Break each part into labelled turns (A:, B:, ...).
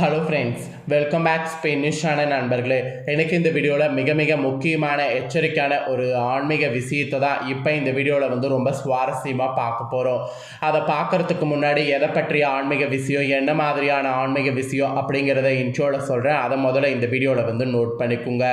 A: Hello friends welcome back ஸ்பெயினிஷான நண்பர்களே. எனக்கு இந்த வீடியோவில் மிக மிக முக்கியமான எச்சரிக்கையான ஒரு ஆன்மீக விஷயத்தை தான் இப்போ இந்த வீடியோவில் வந்து ரொம்ப சுவாரஸ்யமாக பார்க்க போகிறோம் அதை பார்க்கறதுக்கு முன்னாடி எதை பற்றிய ஆன்மீக விஷயம் என்ன மாதிரியான ஆன்மீக விஷயம் அப்படிங்கிறத இன்ட்ரோவில் சொல்கிறேன் அதை முதல்ல இந்த வீடியோவில் வந்து நோட் பண்ணிக்கோங்க.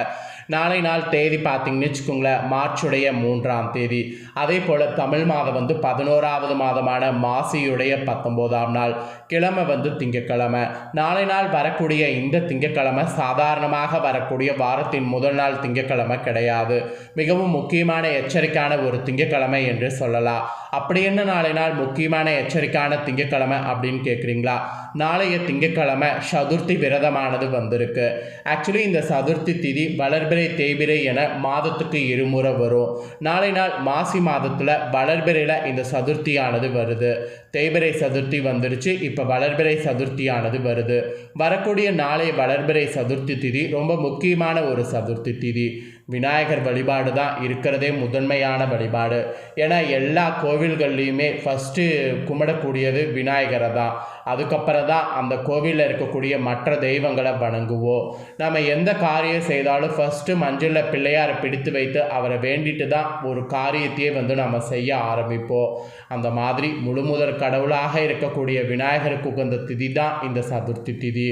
A: நாளை நாள் தேதி பார்த்தீங்கன்னு வச்சுக்கோங்களேன் மார்ச்சுடைய மூன்றாம் தேதி. அதே போல் தமிழ் மாதம் வந்து பதினோராவது மாதமான மாசியுடைய பத்தொம்போதாம் நாள். கிழமை வந்து திங்கக்கிழமை நாளை நாள் நாள் வரக்கூடிய இந்த திங்கக்கிழமை சாதாரணமாக வரக்கூடிய வாரத்தின் முதல் நாள் திங்கக்கிழமை கிடையாது. மிகவும் முக்கியமான எச்சரிக்கையான ஒரு திங்கக்கிழமை என்று சொல்லலாம். அப்படி என்ன நாளை நாள் முக்கியமான எச்சரிக்கையான திங்கக்கிழமை அப்படின்னு கேட்குறீங்களா? நாளைய திங்கக்கிழமை சதுர்த்தி விரதமானது வந்திருக்கு. ஆக்சுவலி இந்த சதுர்த்தி திதி வளர்பிறை தேய்பிரை என மாதத்துக்கு இருமுறை வரும். நாளை நாள் மாசி மாதத்தில் வளர்பிறையில் இந்த சதுர்த்தியானது வருது. தேய்பிரை சதுர்த்தி வந்துருச்சு இப்போ வளர்பிறை சதுர்த்தியானது வருது. வரக்கூடிய நாளை வளர்பிறை சதுர்த்தி திதி ரொம்ப முக்கியமான ஒரு சதுர்த்தி திதி. விநாயகர் வழிபாடு தான் இருக்கிறதே முதன்மையான வழிபாடு. ஏன்னா எல்லா கோவில்கள்லேயுமே ஃபஸ்ட்டு கும்பிடக்கூடியது விநாயகரை தான். அதுக்கப்புறம் தான் அந்த கோவிலில் இருக்கக்கூடிய மற்ற தெய்வங்களை வணங்குவோம். நம்ம எந்த காரியம் செய்தாலும் ஃபஸ்ட்டு மஞ்சளில் பிள்ளையாரை பிடித்து வைத்து அவரை வேண்டிட்டு தான் ஒரு காரியத்தையே வந்து நம்ம செய்ய ஆரம்பிப்போம். அந்த மாதிரி முழுமுதற் கடவுளாக இருக்கக்கூடிய விநாயகருக்கு உகந்த திதி தான் இந்த சதுர்த்தி திதி.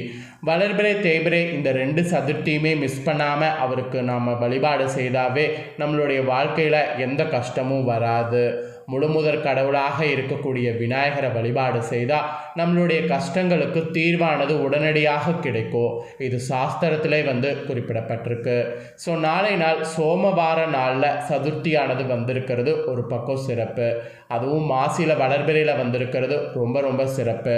A: வளர்பிறை தேய்பிறை இந்த ரெண்டு சதுர்த்தியுமே மிஸ் பண்ணாமல் அவருக்கு நம்ம வழிபாடு செய்தாவே நம்மளுடைய வாழ்க்கையில் எந்த கஷ்டமும் வராது. முழுமுதற் கடவுளாக இருக்கக்கூடிய விநாயகரை வழிபாடு செய்தால் நம்மளுடைய கஷ்டங்களுக்கு தீர்வானது உடனடியாக கிடைக்கும் இது சாஸ்திரத்திலே வந்து குறிப்பிடப்பட்டிருக்கு. ஸோ நாளை நாள் சோமவார நாளில் சதுர்த்தியானது வந்திருக்கிறது ஒரு பக்கம் சிறப்பு. அதுவும் மாசியில் வளர்பிறையில் வந்திருக்கிறது ரொம்ப ரொம்ப சிறப்பு.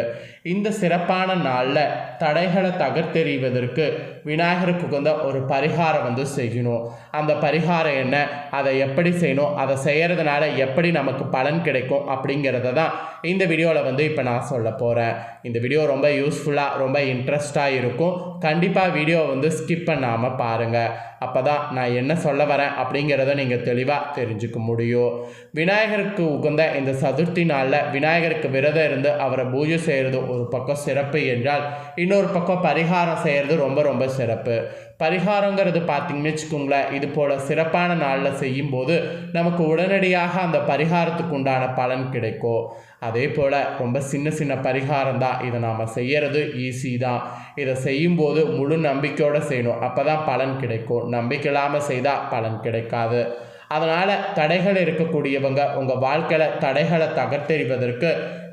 A: இந்த சிறப்பான நாளில் தடைகளை தகர்த்தெறிவதற்கு விநாயகருக்கு உகந்த ஒரு பரிகாரம் வந்து செய்யணும். அந்த பரிகாரம் என்ன? அதை எப்படி செய்யணும்? அதை செய்கிறதுனால எப்படி நமக்கு பலன் கிடைக்கும் அப்படிங்கிறத தான் இந்த வீடியோவில் வந்து இப்போ நான் சொல்ல போகிறேன் இந்த வீடியோ ரொம்ப யூஸ்ஃபுல்லாக ரொம்ப இன்ட்ரெஸ்டாக இருக்கும். கண்டிப்பாக வீடியோ வந்து ஸ்கிப் பண்ணாமல் பாருங்கள் அப்போ தான் நான் என்ன சொல்ல வரேன் அப்படிங்கிறத நீங்கள் தெளிவாக தெரிஞ்சுக்க முடியும். விநாயகருக்கு உகந்த இந்த சதுர்த்தி நாளில் விநாயகருக்கு விரதம் இருந்து அவரை பூஜை செய்கிறது ஒரு பக்கம் சிறப்பு என்றால் இன்னொரு பக்கம் பரிகாரம் செய்கிறது ரொம்ப ரொம்ப சிறப்பு. பரிகாரங்கிறது பார்த்தீங்கன்னு வச்சுக்கோங்களேன் இது போல் சிறப்பான நாளில் செய்யும்போது நமக்கு உடனடியாக அந்த பரிகாரத்துக்கு உண்டான பலன் கிடைக்கும். அதே போல் ரொம்ப சின்ன சின்ன பரிகாரம் தான். இதை நாம் செய்கிறது ஈஸி தான். இதை செய்யும்போது முழு நம்பிக்கையோடு செய்யணும். அப்போ தான் பலன் கிடைக்கும். நம்பிக்கை இல்லாமல் செய்தால் பலன் கிடைக்காது. அதனால் தடைகள் இருக்கக்கூடியவங்க உங்கள் வாழ்க்கையில் தடைகளை தகர்த்தெறிவதற்கு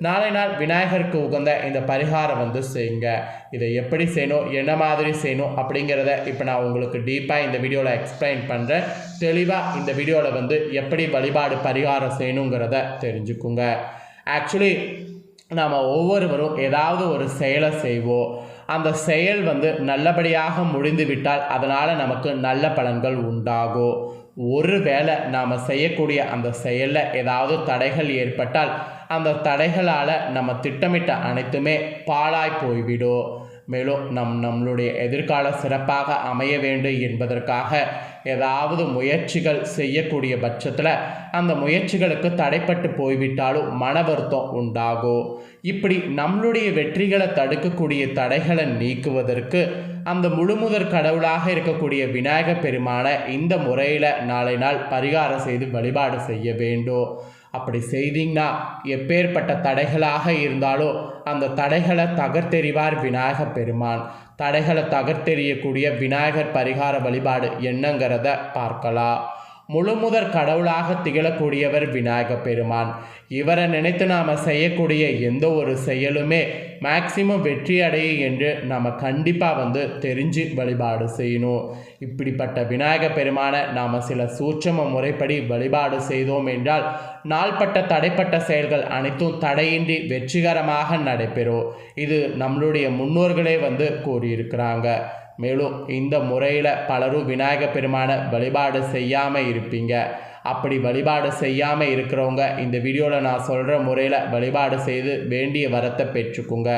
A: நாளை நாள் விநாயகருக்கு உகந்த இந்த பரிகாரம் வந்து செய்யுங்க. இதை எப்படி செய்யணும் என்ன மாதிரி செய்யணும் அப்படிங்கிறத இப்போ நான் உங்களுக்கு டீப்பாக இந்த வீடியோவில் எக்ஸ்பிளைன் பண்ணுறேன் தெளிவாக இந்த வீடியோவில் வந்து எப்படி வழிபாடு பரிகாரம் செய்யணுங்கிறத தெரிஞ்சுக்குங்க. ஆக்சுவலி நாம் ஒவ்வொருவரும் ஏதாவது ஒரு செயலை செய்வோம். அந்த செயல் வந்து நல்லபடியாக முடிந்து விட்டால் அதனால் நமக்கு நல்ல பலன்கள் உண்டாகும். ஒரு வேளை நாம் செய்யக்கூடிய அந்த செயலில் ஏதாவது தடைகள் ஏற்பட்டால் அந்த தடைகளால் நம்ம திட்டமிட்ட அனைத்துமே பாழாய் போய்விடும். மேலும் நம் நம்மளுடைய எதிர்காலம் சிறப்பாக அமைய வேண்டும் என்பதற்காக ஏதாவது முயற்சிகள் செய்யக்கூடிய பட்சத்தில் அந்த முயற்சிகளுக்கு தடைப்பட்டு போய்விட்டாலும் மன வருத்தம் உண்டாகும். இப்படி நம்மளுடைய வெற்றிகளை தடுக்கக்கூடிய தடைகளை நீக்குவதற்கு அந்த முழுமுதற் கடவுளாக இருக்கக்கூடிய விநாயகப் பெருமான இந்த முறையில் நாளை நாள் பரிகாரம் செய்து வழிபாடு செய்ய வேண்டும். அப்படி செய்தீங்கன்னா எப்பேற்பட்ட தடைகளாக இருந்தாலும் அந்த தடைகளை தகர்த்தெறிவார் விநாயக பெருமான். தடைகளை தகர்த்தெறியக்கூடிய விநாயகர் பரிகார வழிபாடு என்னங்கிறத பார்க்கலாம். முழுமுதற் கடவுளாக திகழக்கூடியவர் விநாயக பெருமான். இவரை நினைத்து நாம் செய்யக்கூடிய எந்த ஒரு செயலுமே மேக்சிமம் வெற்றி அடையும் என்று நம்ம கண்டிப்பாக வந்து தெரிஞ்சு வழிபாடு செய்யணும். இப்படிப்பட்ட விநாயக பெருமானை நாம் சில சூட்சம முறைப்படி வழிபாடு செய்தோம் என்றால் நாள்பட்ட தடைப்பட்ட செயல்கள் அனைத்தும் தடையின்றி வெற்றிகரமாக நடைபெறும். இது நம்மளுடைய முன்னோர்களே வந்து கூறியிருக்கிறாங்க. மேலும் இந்த முறையில் பலரும் விநாயக பெருமானை வழிபாடு செய்யாமல் இருப்பீங்க. அப்படி வழிபாடு செய்யாமல் இருக்கிறவங்க இந்த வீடியோவில் நான் சொல்கிற முறையில் வழிபாடு செய்து வேண்டிய வரத்தை பெற்றுக்குங்க.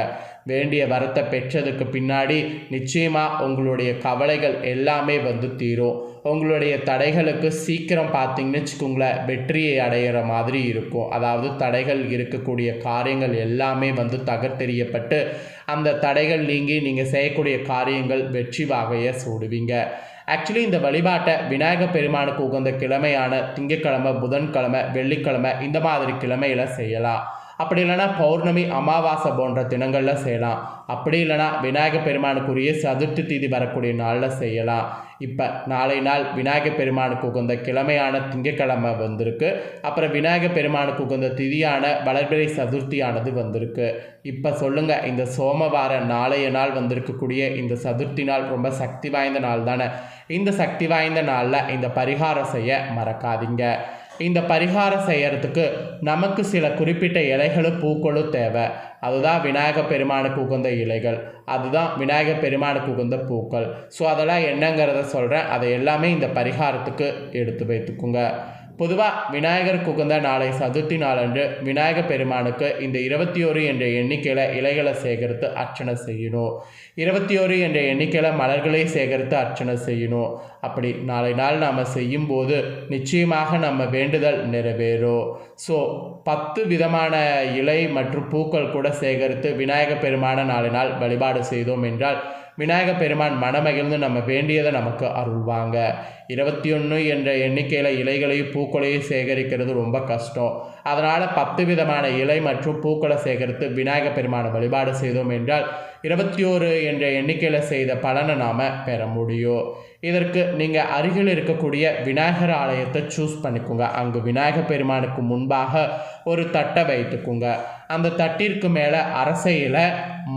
A: வேண்டிய வரத்தை பெற்றதுக்கு பின்னாடி நிச்சயமாக உங்களுடைய கவலைகள் எல்லாமே வந்து தீரும். உங்களுடைய தடைகளுக்கு சீக்கிரம் பார்த்தீங்கன்னு வச்சுக்கோங்களேன் வெற்றியை அடையிற மாதிரி இருக்கும். அதாவது தடைகள் இருக்கக்கூடிய காரியங்கள் எல்லாமே வந்து தகர்த்தெறியப்பட்டு அந்த தடைகள் நீங்கி நீங்கள் செய்யக்கூடிய காரியங்கள் வெற்றி வாகையை சூடுவீங்க. ஆக்சுவலி இந்த வழிபாட்டை விநாயகப் பெருமானுக்கு உகந்த கிழமையான திங்கக்கிழமை புதன்கிழமை வெள்ளிக்கிழமை இந்த மாதிரி கிழமையில செய்யலாம். அப்படி இல்லைன்னா பௌர்ணமி அமாவாசை போன்ற தினங்களில் செய்யலாம். அப்படி இல்லைன்னா விநாயக பெருமானுக்குரிய சதுர்த்தி தீதி வரக்கூடிய நாளில் செய்யலாம். இப்போ நாளை நாள் விநாயக பெருமானுக்கு உகந்த கிழமையான திங்கட்கிழமை வந்திருக்கு. அப்புறம் விநாயக பெருமானுக்கு உகந்த திதியான வளர்பிறை சதுர்த்தியானது வந்திருக்கு. இப்போ சொல்லுங்கள் இந்த சோமவார நாளைய நாள் வந்திருக்கக்கூடிய இந்த சதுர்த்தி நாள் ரொம்ப சக்தி வாய்ந்த நாள் தானே இந்த சக்தி வாய்ந்த நாளில் இந்த பரிகாரம் செய்ய மறக்காதீங்க. இந்த பரிகாரம் செய்கிறதுக்கு நமக்கு சில குறிப்பிட்ட இலைகளும் பூக்களும் தேவை. அதுதான் விநாயக பெருமானுக்கு உகந்த இலைகள். அதுதான் விநாயக பெருமானுக்கு உகந்த பூக்கள். ஸோ அதெல்லாம் என்னங்கிறத சொல்கிறேன் அதை எல்லாமே இந்த பரிகாரத்துக்கு எடுத்து வைத்துக்குங்க. பொதுவாக விநாயகருக்கு உகந்த நாளை சதுர்த்தி நாளன்று விநாயக பெருமானுக்கு இந்த இருபத்தி ஓரு என்ற எண்ணிக்கையில் இலைகளை சேகரித்து அர்ச்சனை செய்யணும். இருபத்தி ஓரு என்ற எண்ணிக்கையில் மலர்களை சேகரித்து அர்ச்சனை செய்யணும். அப்படி நாளை நாள் நாம் செய்யும்போது நிச்சயமாக நம்ம வேண்டுதல் நிறைவேறும். ஸோ பத்து விதமான இலை மற்றும் பூக்கள் கூட சேகரித்து விநாயக பெருமான நாளை நாள் வழிபாடு செய்தோம் என்றால் விநாயக பெருமான் மனமகிழ்ந்து நம்ம வேண்டியதை நமக்கு அருள்வாங்க. இருபத்தி ஒன்று என்ற எண்ணிக்கையில் இலைகளையும் பூக்களையும் சேகரிக்கிறது ரொம்ப கஷ்டம். அதனால் பத்து விதமான இலை மற்றும் பூக்களை சேகரித்து விநாயக பெருமானை வழிபாடு செய்தோம் என்றால் இருபத்தி ஓரு என்ற எண்ணிக்கையில் செய்த பலனை நாம் பெற முடியும். இதற்கு நீங்கள் அருகில் இருக்கக்கூடிய விநாயகர் ஆலயத்தை சூஸ் பண்ணிக்கோங்க. அங்கு விநாயகர் பெருமானுக்கு முன்பாக ஒரு தட்டை வைத்துக்குங்க. அந்த தட்டிற்கு மேலே அரச இலை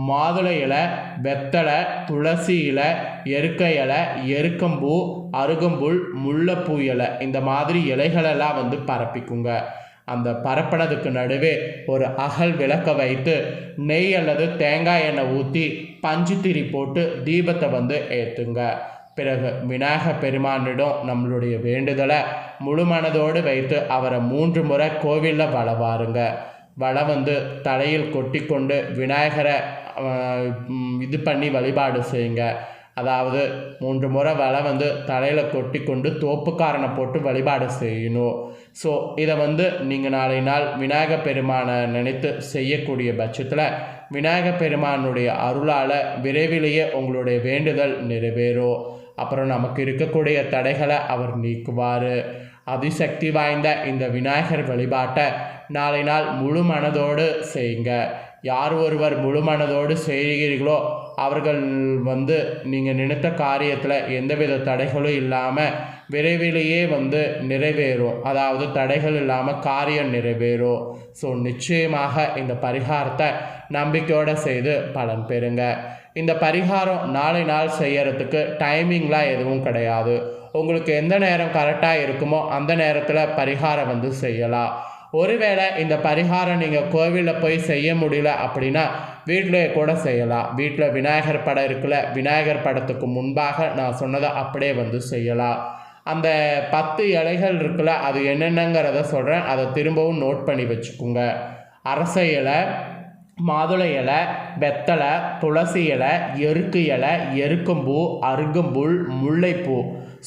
A: மாதுளை இலை வெத்தலை துளசி இலை எருக்க இலை எருக்கம்பூ அருகம்புல் முல்லைப்பூ இலை. இந்த மாதிரி இலைகளெல்லாம் வந்து பரப்பிக்குங்க. அந்த பரப்பினதுக்கு நடுவே ஒரு அகல் விளக்க வைத்து நெய் அல்லது தேங்காய் எண்ணெய் ஊற்றி பஞ்சுத்திரி போட்டு தீபத்தை வந்து ஏற்றுங்க பிறகு விநாயக பெருமானிடம் நம்மளுடைய வேண்டுதலை முழு மனதோடு வைத்து அவரை மூன்று முறை கோவிலில் வளவாருங்க வள வந்து தலையில் கொட்டி கொண்டு விநாயகரை இது பண்ணி வழிபாடு செய்யுங்க. அதாவது மூன்று முறை வலை வந்து தலையில் கொட்டி கொண்டு தோப்புக்காரனை போட்டு வழிபாடு செய்யணும். ஸோ இதை வந்து நீங்கள் நாளை நாள் விநாயக பெருமானை நினைத்து செய்யக்கூடிய பட்சத்தில் விநாயக பெருமானுடைய அருளால் விரைவிலேயே உங்களுடைய வேண்டுதல் நிறைவேறும். அப்புறம் நமக்கு இருக்கக்கூடிய தடைகளை அவர் நீக்குவார். அதிசக்தி வாய்ந்த இந்த விநாயகர் வழிபாட்டை நாளை நாள் முழு மனதோடு செய்யுங்க. யார் ஒருவர் முழு மனதோடு செய்கிறீர்களோ அவர்கள் வந்து நீங்கள் நினைத்த காரியத்தில் எந்தவித தடைகளும் இல்லாமல் விரைவிலேயே வந்து நிறைவேறும். அதாவது தடைகள் இல்லாமல் காரியம் நிறைவேறும். ஸோ நிச்சயமாக இந்த பரிகாரத்தை நம்பிக்கையோடு செய்து பலன் பெறுங்க. இந்த பரிகாரம் நாளை நாள் செய்யறதுக்கு டைமிங்லாம் எதுவும் கிடையாது. உங்களுக்கு எந்த நேரம் கரெக்டாக இருக்குமோ அந்த நேரத்தில் பரிகாரம் வந்து செய்யலாம். ஒருவேளை இந்த பரிகாரம் நீங்கள் கோவிலில் போய் செய்ய முடியல அப்படின்னா வீட்டிலே கூட செய்யலாம். வீட்டில் விநாயகர் படம் இருக்குல்ல விநாயகர் படத்துக்கு முன்பாக நான் சொன்னதை அப்படியே வந்து செய்யலாம். அந்த பத்து இலைகள் இருக்குல்ல அது என்னென்னங்கிறத சொல்கிறேன் அதை திரும்பவும் நோட் பண்ணி வச்சுக்கோங்க. அரச இலை மாதுளை இலை வெத்தலை துளசி இலை எருக்கு இலை எருக்கம்பூ அருகம்புல் முல்லைப்பூ.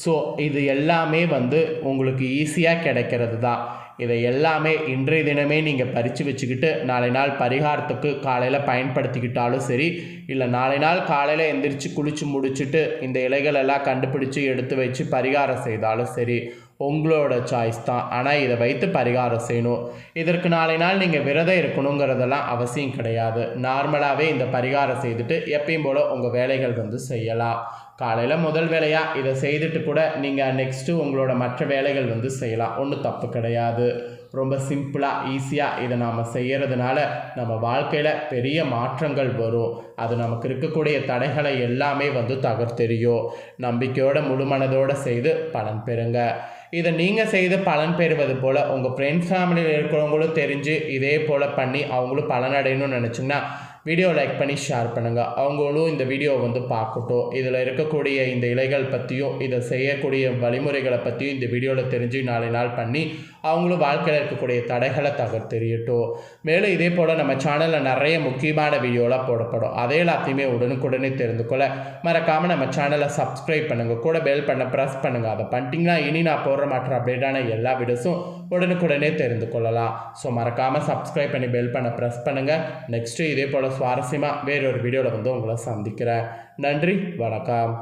A: ஸோ இது எல்லாமே வந்து உங்களுக்கு ஈஸியாக கிடைக்கிறது தான் இதை எல்லாமே இன்றைய தினமே நீங்கள் பறித்து வச்சுக்கிட்டு நாளை நாள் பரிகாரத்துக்கு காலையில் பயன்படுத்திக்கிட்டாலும் சரி இல்லை நாளை நாள் காலையில் எந்திரிச்சு குளித்து முடிச்சுட்டு இந்த இலைகள் எல்லாம் கண்டுபிடிச்சி எடுத்து வச்சு பரிகாரம் செய்தாலும் சரி உங்களோட சாய்ஸ் தான். ஆனால் இதை வைத்து பரிகாரம் செய்யணும். இதற்கு நாளை நாள் நீங்கள் விரதம் இருக்கணுங்கிறதெல்லாம் அவசியம் கிடையாது. நார்மலாகவே இந்த பரிகாரம் செய்துட்டு எப்பயும் போல் உங்கள் வேலைகள் வந்து செய்யலாம். காலையில் முதல் வேலையாக இதை செய்துட்டு கூட நீங்கள் நெக்ஸ்ட்டு உங்களோட மற்ற வேலைகள் வந்து செய்யலாம். ஒன்றும் தப்பு கிடையாது. ரொம்ப சிம்பிளாக ஈஸியாக இதை நாம் செய்கிறதுனால நம்ம வாழ்க்கையில் பெரிய மாற்றங்கள் வரும். அது நமக்கு இருக்கக்கூடிய தடைகளை எல்லாமே வந்து தகர்த்தெறியும். நம்பிக்கையோட முழுமனதோடு செய்து பலன் பெறுங்க. இதை நீங்கள் செய்து பலன் பெறுவது போல் உங்கள் ஃப்ரெண்ட்ஸ் ஃபேமிலியில் இருக்கிறவங்களும் தெரிஞ்சு இதே போல் பண்ணி அவங்களும் பலனடையணும்னு நினச்சிங்கன்னா வீடியோ லைக் பண்ணி ஷேர் பண்ணுங்கள் அவங்களும் இந்த வீடியோ வந்து பார்க்கட்டும். இதில் இருக்கக்கூடிய இந்த இலைகள் பற்றியும் இதை செய்யக்கூடிய வழிமுறைகளை பற்றியும் இந்த வீடியோவில் தெரிஞ்சு நாளை நாள் பண்ணி அவங்களும் வாழ்க்கையில் இருக்கக்கூடிய தடைகளை தகர்த்தெறியட்டும். மேலும் இதே போல் நம்ம சேனலில் நிறைய முக்கியமான வீடியோலாம் போடப்படும். அதே எல்லாத்தையுமே உடனுக்குடனே தெரிந்து கொள்ள மறக்காமல் நம்ம சேனலை சப்ஸ்கிரைப் பண்ணுங்கள் கூட பெல் பண்ண ப்ரெஸ் பண்ணுங்கள் அதை பண்ணிட்டீங்கன்னா இனி நான் போடுற மாற்ற அப்டேட்டான எல்லா வீடியோஸும் உடனுக்குடனே தெரிந்து கொள்ளலாம். ஸோ மறக்காமல் சப்ஸ்கிரைப் பண்ணி பெல் பண்ண ப்ரெஸ் பண்ணுங்கள் நெக்ஸ்ட்டு இதே போல் சுவாரஸ்யமாக வேறொரு வீடியோவில் வந்து உங்களை சந்திக்கிறேன். நன்றி வணக்கம்.